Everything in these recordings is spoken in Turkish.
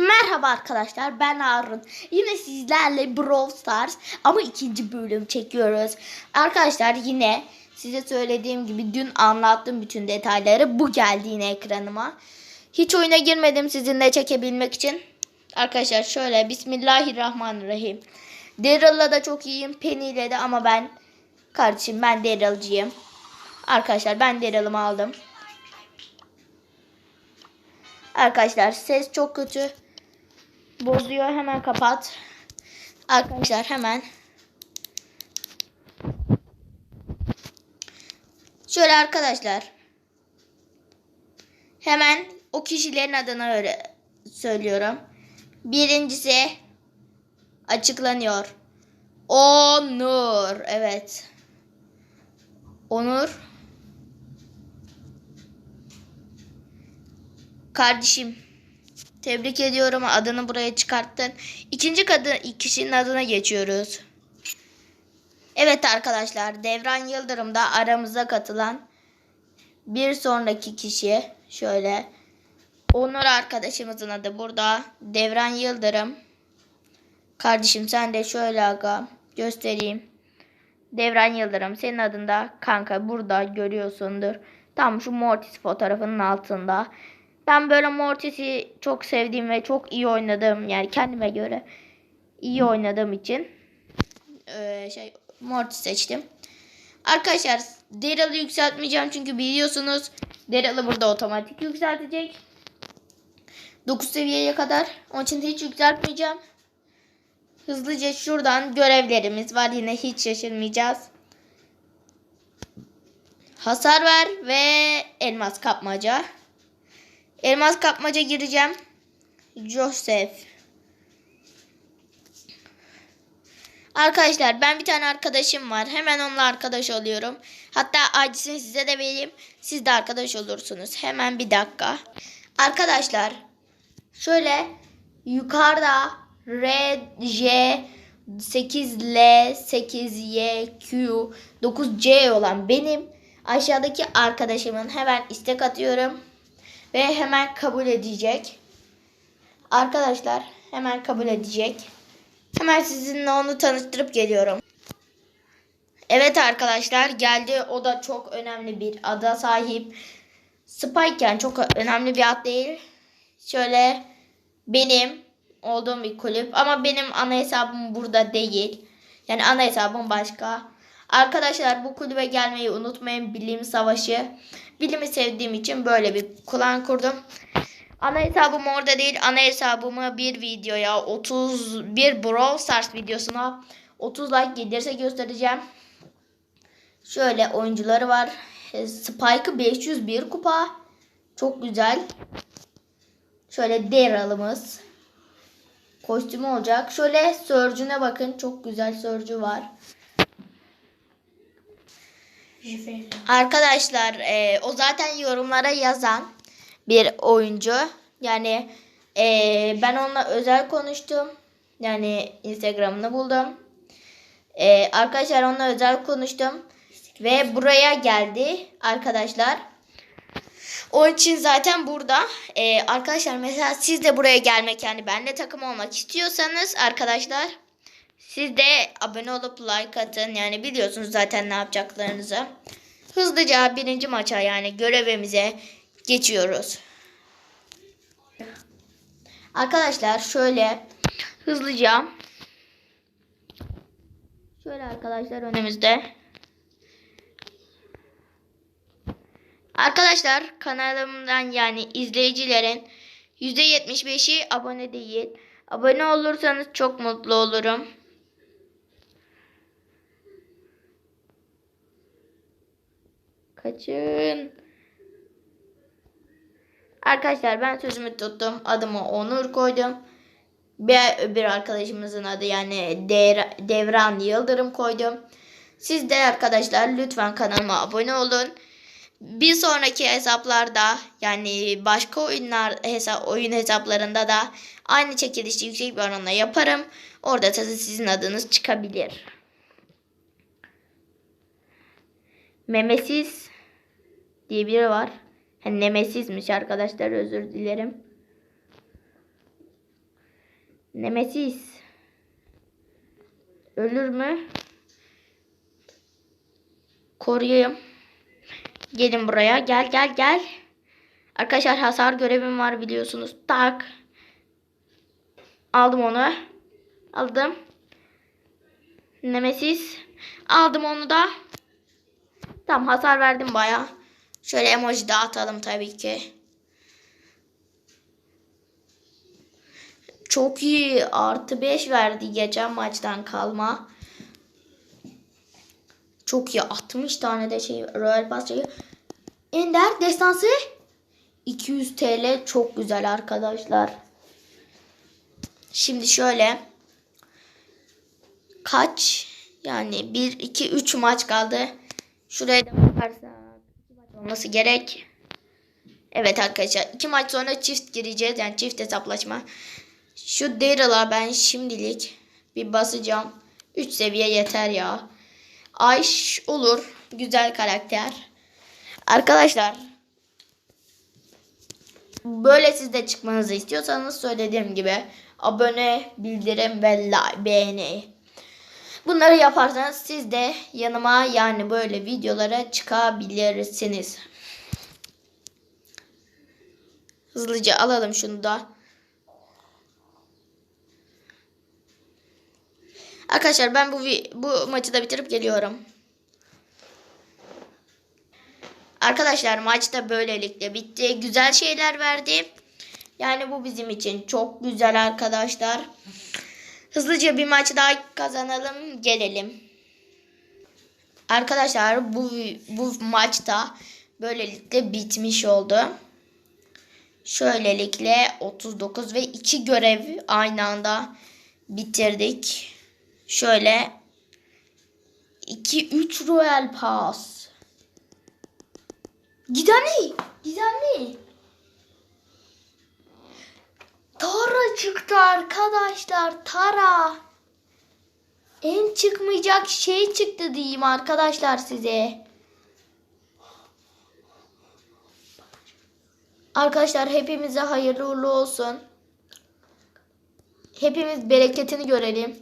Merhaba arkadaşlar ben Harun. Yine sizlerle Brawl Stars ama ikinci bölüm çekiyoruz. Arkadaşlar yine size söylediğim gibi dün anlattım bütün detayları. Bu geldi yine ekranıma. Hiç oyuna girmedim sizinle çekebilmek için. Arkadaşlar şöyle Bismillahirrahmanirrahim. Daryl'la da çok iyiyim. Penny ile de ama ben kardeşim ben Daryl'cıyım. Arkadaşlar ben Daryl'ımı aldım. Arkadaşlar ses çok kötü. Bozuyor. Hemen kapat. Arkadaşlar hemen. Şöyle arkadaşlar. Hemen o kişilerin adını öyle söylüyorum. Birincisi açıklanıyor. Onur. Evet. Onur. Kardeşim tebrik ediyorum adını buraya çıkarttın. İkinci kadın kişinin adına geçiyoruz. Evet arkadaşlar Devran Yıldırım da aramıza katılan bir sonraki kişi şöyle Onur arkadaşımızın adı burada Devran Yıldırım. Kardeşim sen de şöyle aga göstereyim. Devran Yıldırım senin adında kanka burada görüyorsundur. Tam şu Mortis fotoğrafının altında. Ben böyle Mortis'i çok sevdiğim ve çok iyi oynadığım yani kendime göre iyi oynadığım için eee, şey Mortis seçtim. Arkadaşlar Daryl'ı yükseltmeyeceğim çünkü biliyorsunuz Daryl'ı burada otomatik yükseltecek. 9 seviyeye kadar. Onun için hiç yükseltmeyeceğim. Hızlıca şuradan görevlerimiz var. Yine hiç şaşırmayacağız. Hasar ver ve elmas kapmaca. Elmas kapmaca gireceğim. Joseph. Arkadaşlar ben bir tane arkadaşım var. Hemen onunla arkadaş oluyorum. Hatta adresini size de vereyim. Siz de arkadaş olursunuz. Hemen bir dakika. Arkadaşlar şöyle yukarıda R, J, 8L, 8Y, Q, 9C olan benim aşağıdaki arkadaşımın hemen istek atıyorum ve hemen kabul edecek. Arkadaşlar hemen kabul edecek. Hemen sizinle onu tanıştırıp geliyorum. Evet arkadaşlar geldi. O da çok önemli bir ada sahip. Spike yani çok önemli bir ad değil. Şöyle benim olduğum bir kulüp ama benim ana hesabım burada değil. Yani ana hesabım başka. Arkadaşlar bu kulübe gelmeyi unutmayın. Bilim Savaşı. Bilimi sevdiğim için böyle bir klan kurdum. Ana hesabım orada değil. Ana hesabımı bir videoya 31 Brawl Stars videosuna 30 like gelirse göstereceğim. Şöyle oyuncuları var. Spike'ı 501 kupa. Çok güzel. Şöyle Daryl'ımız. Kostümü olacak. Şöyle sörcüne bakın. Çok güzel sörcü var. Arkadaşlar e, o zaten yorumlara yazan bir oyuncu. Yani e, ben onunla özel konuştum. Yani Instagram'ını buldum. E, arkadaşlar onunla özel konuştum. Ve buraya geldi arkadaşlar. Onun için zaten burada. E, arkadaşlar mesela siz de buraya gelmek yani benle takım olmak istiyorsanız arkadaşlar siz de abone olup like atın. Yani biliyorsunuz zaten ne yapacaklarınızı. Hızlıca birinci maça yani görevimize geçiyoruz. Arkadaşlar şöyle hızlıca şöyle arkadaşlar önümüzde Arkadaşlar kanalımdan yani izleyicilerin %75'i abone değil. Abone olursanız çok mutlu olurum. Kaçın. Arkadaşlar ben sözümü tuttum. Adımı Onur koydum. Bir, bir arkadaşımızın adı yani Dev- Devran Yıldırım koydum. Siz de arkadaşlar lütfen kanalıma abone olun. Bir sonraki hesaplarda yani başka oyunlar hesap oyun hesaplarında da aynı çekilişi yüksek bir oranla yaparım. Orada da sizin adınız çıkabilir. Memesiz diye biri var. Hani Nemesis'miş arkadaşlar özür dilerim. Nemesis. Ölür mü? Koruyayım. Gelin buraya. Gel gel gel. Arkadaşlar hasar görevim var biliyorsunuz. Tak. Aldım onu. Aldım. Nemesis. Aldım onu da. Tamam hasar verdim baya. Şöyle emoji dağıtalım tabii ki. Çok iyi. Artı 5 verdi geçen maçtan kalma. Çok iyi. 60 tane de şey Royal Pass şeyi. Ender destansı 200 TL çok güzel arkadaşlar. Şimdi şöyle kaç yani 1 2 3 maç kaldı. Şuraya da bakarsak 2 maç olması gerek. Evet arkadaşlar 2 maç sonra çift gireceğiz yani çift hesaplaşma. Şu Daryl'a ben şimdilik bir basacağım. 3 seviye yeter ya. Ayş olur. Güzel karakter. Arkadaşlar böyle siz de çıkmanızı istiyorsanız söylediğim gibi abone, bildirim ve like, beğeni. Bunları yaparsanız siz de yanıma yani böyle videolara çıkabilirsiniz. Hızlıca alalım şunu da. Arkadaşlar ben bu bu maçı da bitirip geliyorum. Arkadaşlar maç da böylelikle bitti. Güzel şeyler verdi. Yani bu bizim için çok güzel arkadaşlar. Hızlıca bir maç daha kazanalım gelelim. Arkadaşlar bu bu maçta böylelikle bitmiş oldu. Şöylelikle 39 ve 2 görev aynı anda bitirdik. Şöyle 2 3 Royal Pass. Gizemli. Gizemli. Tara çıktı arkadaşlar. Tara. En çıkmayacak şey çıktı diyeyim arkadaşlar size. Arkadaşlar hepimize hayırlı uğurlu olsun. Hepimiz bereketini görelim.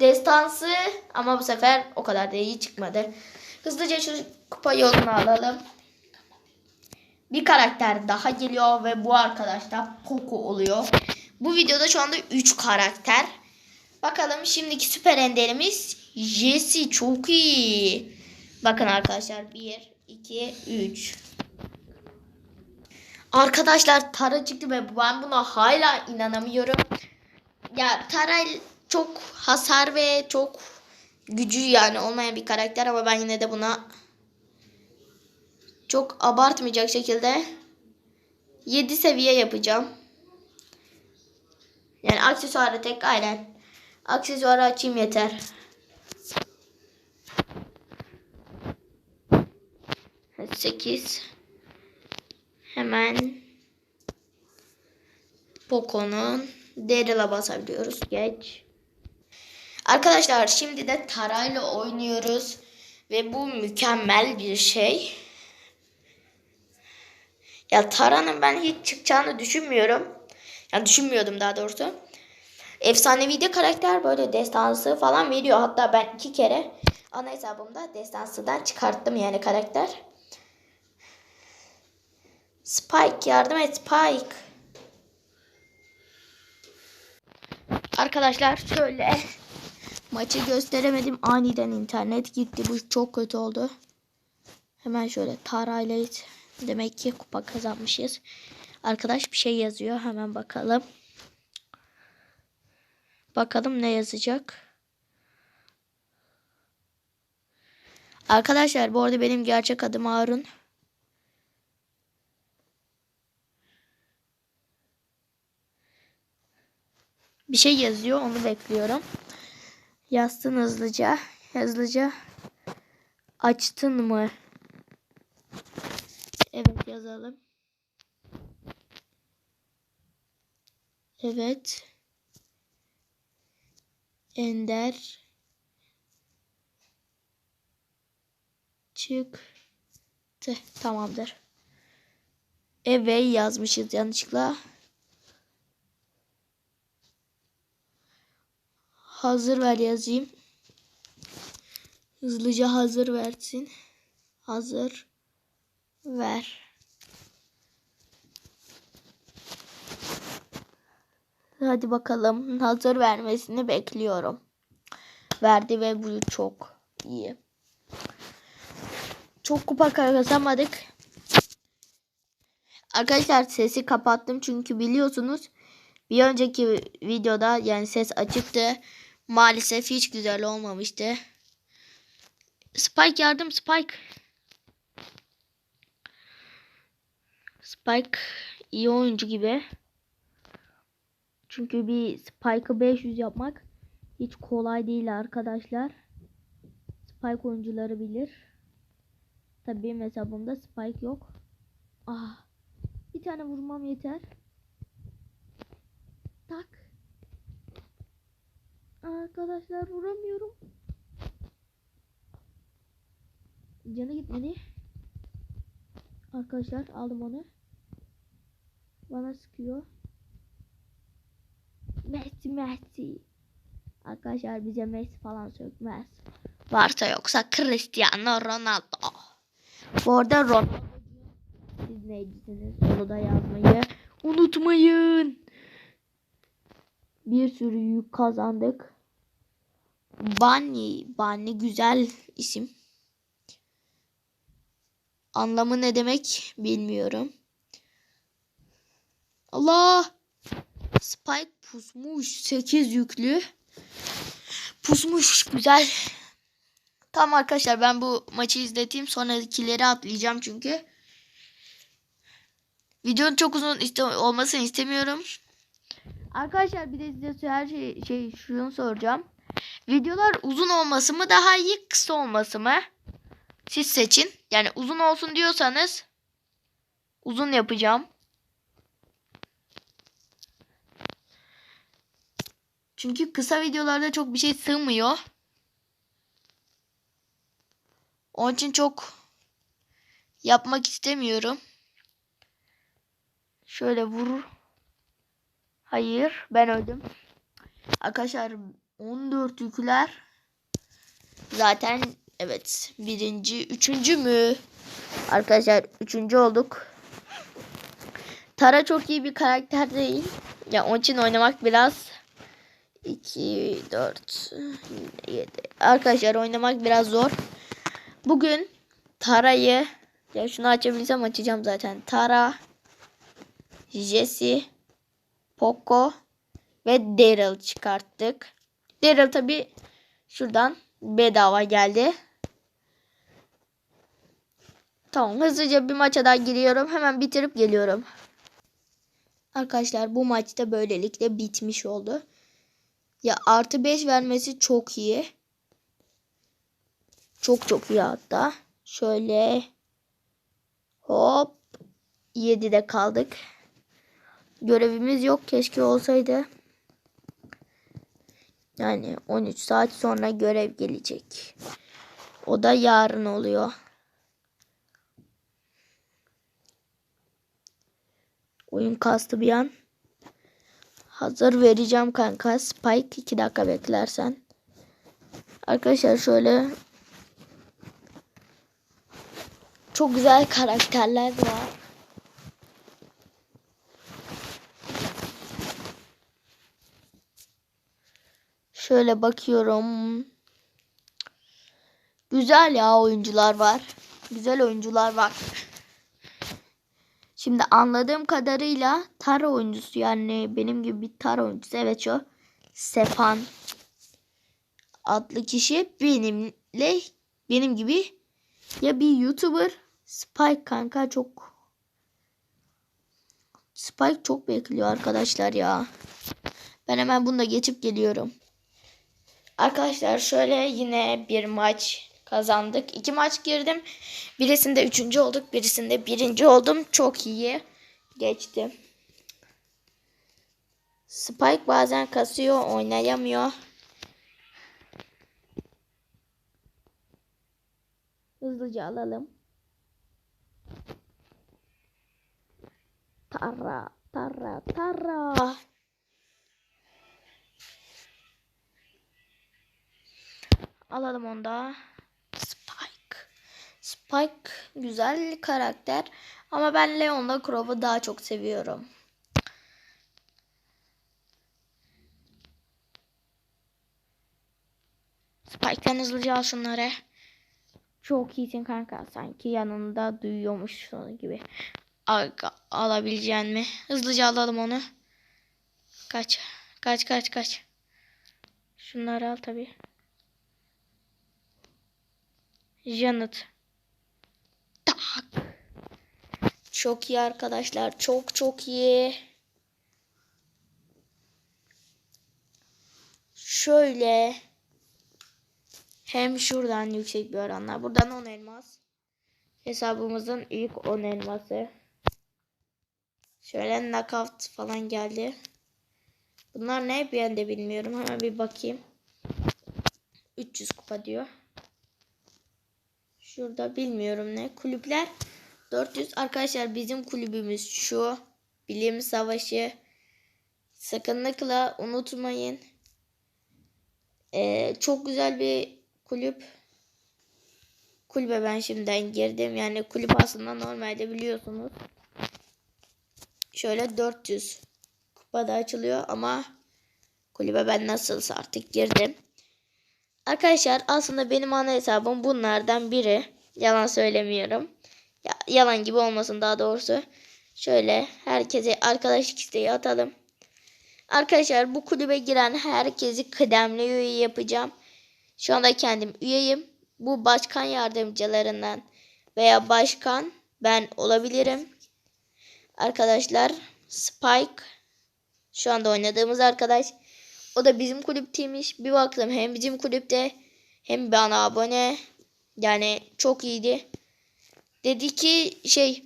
Destansı ama bu sefer o kadar da iyi çıkmadı. Hızlıca şu kupa yolunu alalım. Bir karakter daha geliyor ve bu arkadaş da Poco oluyor. Bu videoda şu anda 3 karakter. Bakalım şimdiki süper enderimiz Jesse çok iyi. Bakın arkadaşlar 1, 2, 3. Arkadaşlar Tara çıktı ve ben buna hala inanamıyorum. Ya Tara çok hasar ve çok gücü yani olmayan bir karakter ama ben yine de buna çok abartmayacak şekilde 7 seviye yapacağım. Yani aksesuarı tek aynen. Aksesuarı açayım yeter. Sekiz. Hemen Poco'nun Daryl'a basabiliyoruz. Geç. Arkadaşlar şimdi de Tara'yla oynuyoruz. Ve bu mükemmel bir şey. Ya Tara'nın ben hiç çıkacağını düşünmüyorum. Yani düşünmüyordum daha doğrusu. Efsanevi de karakter böyle destansı falan veriyor. Hatta ben iki kere ana hesabımda destansıdan çıkarttım yani karakter. Spike yardım et Spike. Arkadaşlar şöyle maçı gösteremedim. Aniden internet gitti. Bu çok kötü oldu. Hemen şöyle tarayla demek ki kupa kazanmışız. Arkadaş bir şey yazıyor. Hemen bakalım. Bakalım ne yazacak. Arkadaşlar bu arada benim gerçek adım Harun. Bir şey yazıyor onu bekliyorum. Yazsın hızlıca. Hızlıca. Açtın mı? Evet yazalım. Evet. Ender. Çıktı. Tamamdır. Eve yazmışız yanlışlıkla. Hazır ver yazayım. Hızlıca hazır versin. Hazır ver. Hadi bakalım. Hazır vermesini bekliyorum. Verdi ve bu çok iyi. Çok kupa kazanmadık. Arkadaşlar sesi kapattım çünkü biliyorsunuz bir önceki videoda yani ses açıktı. Maalesef hiç güzel olmamıştı. Spike yardım Spike. Spike iyi oyuncu gibi. Çünkü bir Spike'ı 500 yapmak hiç kolay değil arkadaşlar. Spike oyuncuları bilir. Tabii benim hesabımda Spike yok. Ah. Bir tane vurmam yeter. Tak. Arkadaşlar vuramıyorum. Canı gitmedi. Arkadaşlar aldım onu. Bana sıkıyor. Messi Messi. Arkadaşlar bize Messi falan sökmez. Varsa yoksa Cristiano Ronaldo. Bu arada Ronaldo siz neycisiniz onu da yazmayı unutmayın. Bir sürü yük kazandık. Bunny. Bunny güzel isim. Anlamı ne demek bilmiyorum. Allah! Spike pusmuş. 8 yüklü. Pusmuş. Güzel. Tamam arkadaşlar ben bu maçı izleteyim. Sonrakileri atlayacağım çünkü. Videonun çok uzun iste olmasını istemiyorum. Arkadaşlar bir de size her şey, şey şunu soracağım. Videolar uzun olması mı daha iyi kısa olması mı? Siz seçin. Yani uzun olsun diyorsanız uzun yapacağım. Çünkü kısa videolarda çok bir şey sığmıyor. Onun için çok yapmak istemiyorum. Şöyle vur. Hayır ben öldüm. Arkadaşlar 14 yükler. Zaten evet birinci üçüncü mü? Arkadaşlar üçüncü olduk. Tara çok iyi bir karakter değil. Ya onun için oynamak biraz 2 4 7 Arkadaşlar oynamak biraz zor. Bugün Tara'yı ya şunu açabilsem açacağım zaten. Tara Jesse Poco ve Daryl çıkarttık. Daryl tabi şuradan bedava geldi. Tamam hızlıca bir maça daha giriyorum. Hemen bitirip geliyorum. Arkadaşlar bu maçta böylelikle bitmiş oldu. Ya artı 5 vermesi çok iyi. Çok çok iyi hatta. Şöyle hop 7'de kaldık. Görevimiz yok. Keşke olsaydı. Yani 13 saat sonra görev gelecek. O da yarın oluyor. Oyun kastı bir an. Hazır vereceğim kanka. Spike 2 dakika beklersen. Arkadaşlar şöyle çok güzel karakterler var. Şöyle bakıyorum. Güzel ya oyuncular var. Güzel oyuncular var. Şimdi anladığım kadarıyla tar oyuncusu yani benim gibi bir tar oyuncusu. Evet şu Sepan adlı kişi benimle benim gibi ya bir YouTuber Spike kanka çok Spike çok bekliyor arkadaşlar ya. Ben hemen bunu da geçip geliyorum. Arkadaşlar şöyle yine bir maç kazandık. İki maç girdim. Birisinde üçüncü olduk. Birisinde birinci oldum. Çok iyi geçti. Spike bazen kasıyor. Oynayamıyor. Hızlıca alalım. Tara, tara, tara. Alalım onu da. Spike. Güzel karakter. Ama ben Leon'la Crow'u daha çok seviyorum. Spike'den hızlıca al şunları. Çok iyisin kanka. Sanki yanında duyuyormuş gibi. Aga, alabileceğin mi? Hızlıca alalım onu. Kaç. Kaç kaç kaç. Şunları al tabi. Janet. Tak. Çok iyi arkadaşlar. Çok çok iyi. Şöyle. Hem şuradan yüksek bir oranlar. Buradan 10 elmas. Hesabımızın ilk 10 elması. Şöyle knockout falan geldi. Bunlar ne ben de bilmiyorum. Hemen bir bakayım. 300 kupa diyor. Şurada bilmiyorum ne. Kulüpler 400. Arkadaşlar bizim kulübümüz şu. Bilim Savaşı. Sakınlıkla unutmayın. Ee, çok güzel bir kulüp. Kulübe ben şimdiden girdim. Yani kulüp aslında normalde biliyorsunuz. Şöyle 400 kupada açılıyor ama kulübe ben nasılsa artık girdim. Arkadaşlar aslında benim ana hesabım bunlardan biri. Yalan söylemiyorum. Ya, yalan gibi olmasın daha doğrusu. Şöyle herkese arkadaşlık isteği atalım. Arkadaşlar bu kulübe giren herkesi kıdemli üye yapacağım. Şu anda kendim üyeyim. Bu başkan yardımcılarından veya başkan ben olabilirim. Arkadaşlar Spike şu anda oynadığımız arkadaş. O da bizim kulüpteymiş. Bir baktım hem bizim kulüpte hem bana abone. Yani çok iyiydi. Dedi ki şey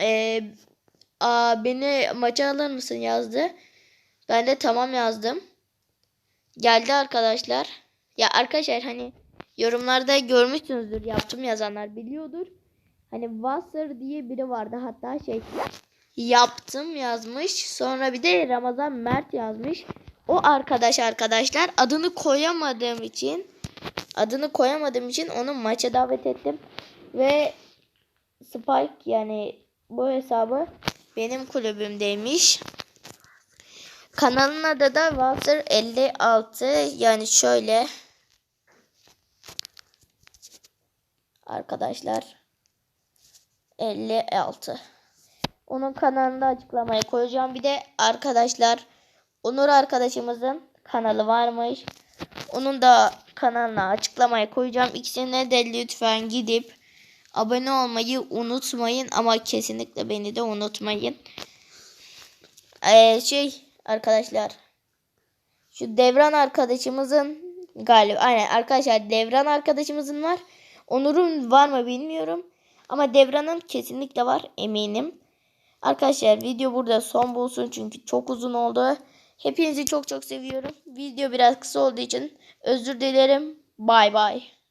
e, a, beni maça alır mısın yazdı. Ben de tamam yazdım. Geldi arkadaşlar. Ya arkadaşlar hani yorumlarda görmüşsünüzdür. Yaptım yazanlar biliyordur. Hani Wasser diye biri vardı hatta şey yaptım yazmış. Sonra bir de Ramazan Mert yazmış. O arkadaş arkadaşlar adını koyamadığım için adını koyamadığım için onu maça davet ettim. Ve Spike yani bu hesabı benim kulübümdeymiş. Kanalın adı da Walter 56 yani şöyle arkadaşlar 56 onun kanalında açıklamaya koyacağım. Bir de arkadaşlar Onur arkadaşımızın kanalı varmış. Onun da kanalına açıklamaya koyacağım. İkisine de lütfen gidip abone olmayı unutmayın. Ama kesinlikle beni de unutmayın. Ee, şey arkadaşlar. Şu Devran arkadaşımızın galiba aynen arkadaşlar Devran arkadaşımızın var. Onur'un var mı bilmiyorum. Ama Devran'ın kesinlikle var eminim. Arkadaşlar video burada son bulsun çünkü çok uzun oldu. Hepinizi çok çok seviyorum. Video biraz kısa olduğu için özür dilerim. Bay bay.